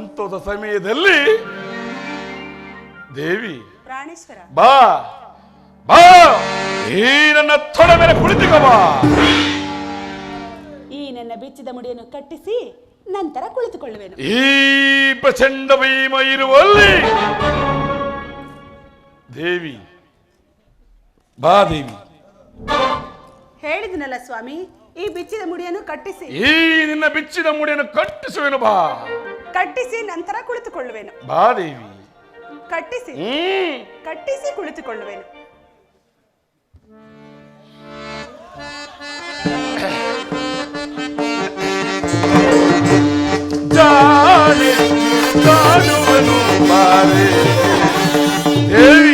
ಸಂತೋಷ ಸಮಯದಲ್ಲಿ ದೇವಿ ಬಾ ಬಾ ಈ ನನ್ನ ತೊಡೆ ಮೇಲೆ ಕುಳಿತುಕೋ ಬಾ. ಈ ನನ್ನ ಬಿಚ್ಚಿದ ಮುಡಿಯನ್ನು ಕಟ್ಟಿಸಿ ನಂತರ ಕುಳಿತುಕೊಳ್ಳುವೆನು. ಈ ಪ್ರಚಂಡ ಭೀಮ ಇರುವಲ್ಲಿ ದೇವಿ ಬಾ ದೇವಿ. ಹೇಳಿದನಲ್ಲ ಸ್ವಾಮಿ ಈ ಬಿಚ್ಚಿದ ಮುಡಿಯನ್ನು ಕಟ್ಟಿಸಿ. ಈ ನಿನ್ನ ಬಿಚ್ಚಿದ ಮುಡಿಯನ್ನು ಕಟ್ಟಿಸುವೆನು ಬಾ. ಕಟ್ಟಿಸಿ ನಂತರ ಕುಳಿತುಕೊಳ್ಳುವೆನು. ಬಾ ದೇವಿ ಕಟ್ಟಿಸಿ. ಹ್ಮ್. ಕಟ್ಟಿಸಿ ಕುಳಿತುಕೊಳ್ಳುವೆನು. ಜಾಣೆ ಕಾಣುವನು ಬಾರೆ. ದೇವಿ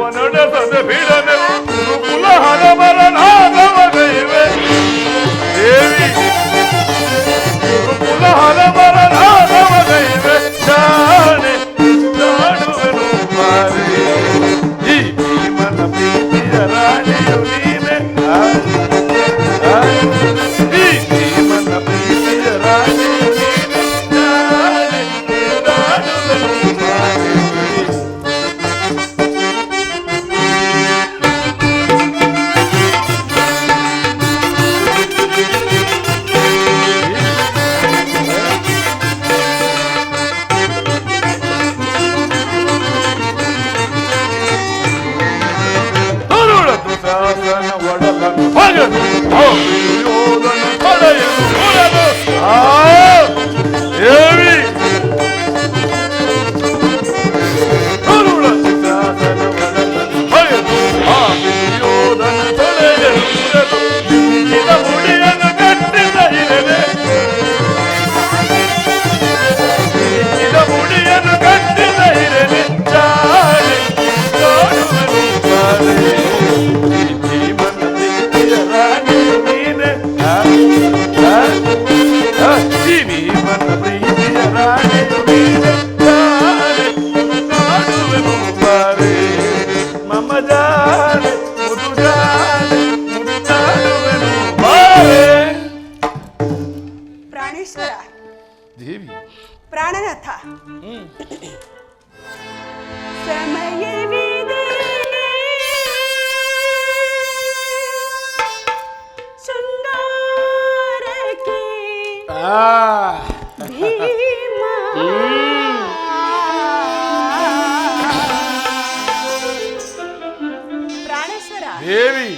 वनडसन भीड़ ದೇವಿ ಪ್ರಾಣನಾಥ ಹ್ಮ್ ಸಮಯವಿದೆ ಶೃಂಗಾರಕ್ಕೆ ಆ ಭೀಮ ಪ್ರಾಣೇಶ್ವರ ದೇವಿ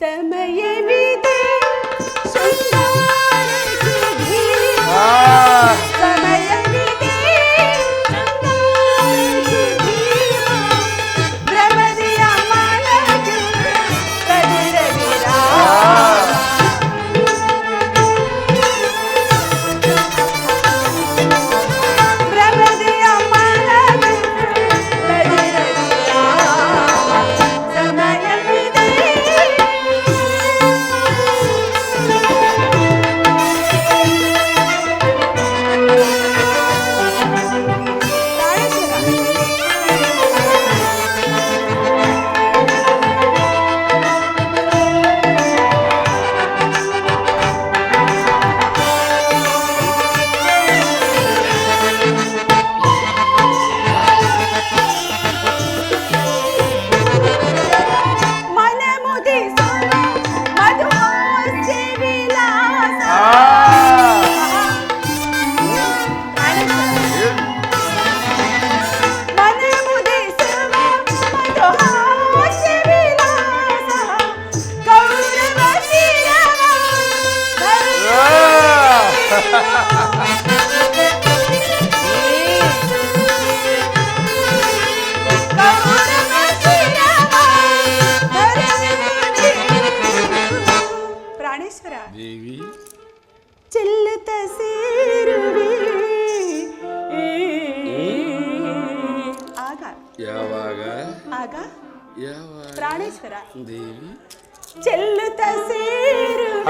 sevmeyeni de söyle. ಸೇರುವೆ. ಆಗ. ಯಾವಾಗ? ಆಗ. ಯಾವಾಗ? ಪ್ರಾಣೇಶ್ವರ. ದೇವಿ? ಚೆಲ್ಲುತ್ತ ಸೇರುವೆ.